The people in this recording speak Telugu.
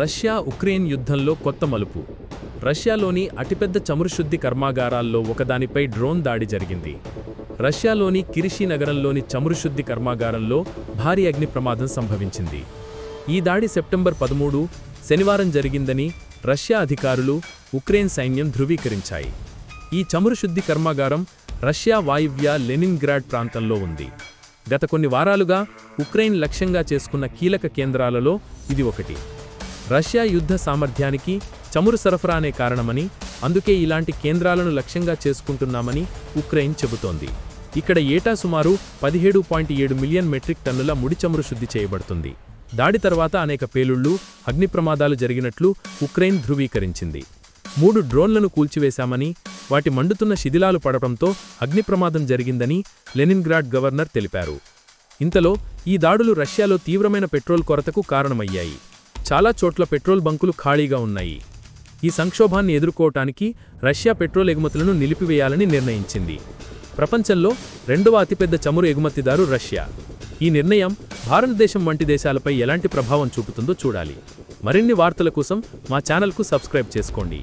రష్యా ఉక్రెయిన్ యుద్ధంలో కొత్త మలుపు. రష్యాలోని అతిపెద్ద చమురు శుద్ధి కర్మాగారాల్లో ఒకదానిపై డ్రోన్ దాడి జరిగింది. రష్యాలోని కిరిషి నగరంలోని చమురు శుద్ధి కర్మాగారంలో భారీ అగ్ని ప్రమాదం సంభవించింది. ఈ దాడి సెప్టెంబర్ పదమూడు శనివారం జరిగిందని రష్యా అధికారులు ఉక్రెయిన్ సైన్యం ధృవీకరించాయి. ఈ చమురు శుద్ధి కర్మాగారం రష్యా వాయువ్య లెనిన్గ్రాడ్ ప్రాంతంలో ఉంది. గత కొన్ని వారాలుగా ఉక్రెయిన్ లక్ష్యంగా చేసుకున్న కీలక కేంద్రాలలో ఇది ఒకటి. రష్యా యుద్ధ సామర్థ్యానికి చమురు సరఫరా అనే కారణమని అందుకే ఇలాంటి కేంద్రాలను లక్ష్యంగా చేసుకుంటున్నామని ఉక్రెయిన్ చెబుతోంది. ఇక్కడ ఏటా సుమారు పదిహేడు పాయింట్ ఏడు మిలియన్ మెట్రిక్ టన్నుల ముడి చమురు శుద్ధి చేయబడుతుంది. దాడి తర్వాత అనేక పేలుళ్ళు అగ్ని ప్రమాదాలు జరిగినట్లు ఉక్రెయిన్ ధృవీకరించింది. మూడు డ్రోన్లను కూల్చివేశామని వాటి మండుతున్న శిథిలాలు పడటంతో అగ్ని ప్రమాదం జరిగిందని లెనిన్గ్రాడ్ గవర్నర్ తెలిపారు. ఇంతలో ఈ దాడులు రష్యాలో తీవ్రమైన పెట్రోల్ కొరతకు కారణమయ్యాయి. చాలా చోట్ల పెట్రోల్ బంకులు ఖాళీగా ఉన్నాయి. ఈ సంక్షోభాన్ని ఎదుర్కోవటానికి రష్యా పెట్రోల్ ఎగుమతులను నిలిపివేయాలని నిర్ణయించింది. ప్రపంచంలో రెండవ అతిపెద్ద చమురు ఎగుమతిదారు రష్యా. ఈ నిర్ణయం భారతదేశం వంటి దేశాలపై ఎలాంటి ప్రభావం చూపుతుందో చూడాలి. మరిన్ని వార్తల కోసం మా ఛానల్కు సబ్స్క్రైబ్ చేసుకోండి.